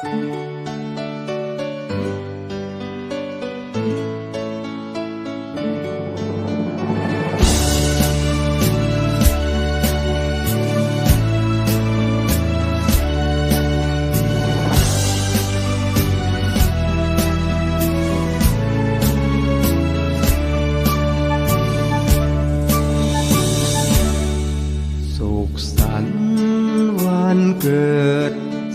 สุขสันต์วันเกิด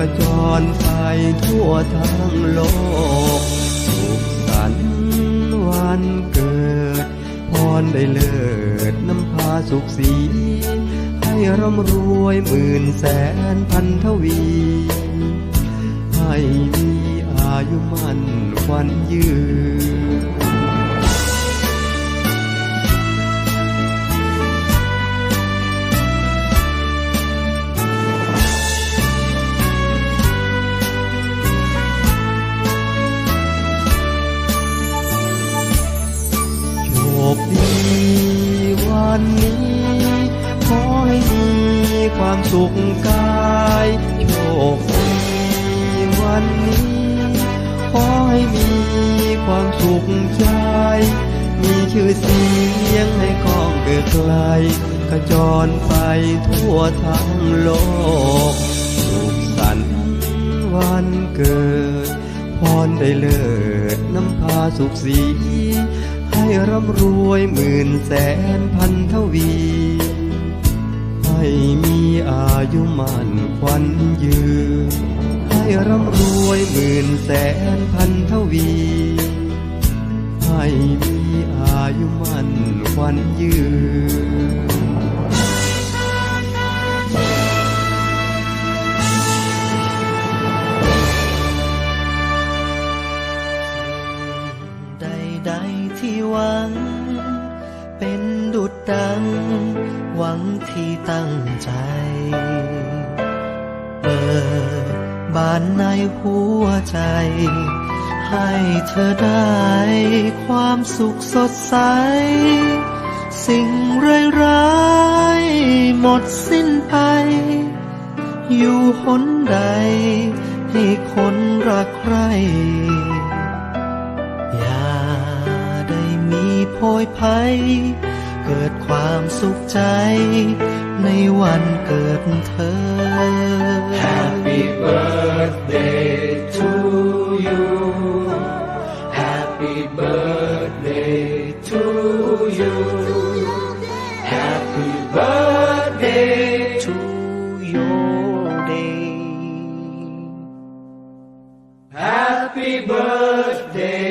ระจรไปทั่วทั้งโลก สุขสันต์วันเกิด พรได้เลิศน้ำพาสุขสี ให้ร่ำรวยหมื่นแสนพันทวี ให้มีอายุมั่นขวัญยืน ขอให้มีความสุขกายโชคดีวันนี้ ขอให้มีความสุขใจ มีชื่อเสียงให้กองเกิดไกลกระจรไปทั่วทั้งโลก สุขสันต์วันเกิด พรได้เลิศน้ำพาสุขสี ให้ร่ำรวยหมื่นแสนพันทวี ให้มีอายุมันขวัญยืน ให้ร่ำรวยหมื่นแสนพันทวี ให้มีอายุมันขวัญยืนใดๆที่หวัง หวังที่ตั้งใจ เปิดบานในหัวใจ ให้เธอได้ความสุขสดใส สิ่งร้ายๆหมดสิ้นไป อยู่หนใด ให้คนรักใครอย่าได้มีโพยภัย กิดความสุขใจ Happy birthday to you. Happy birthday to you. Happy birthday to your day. Happy birthday.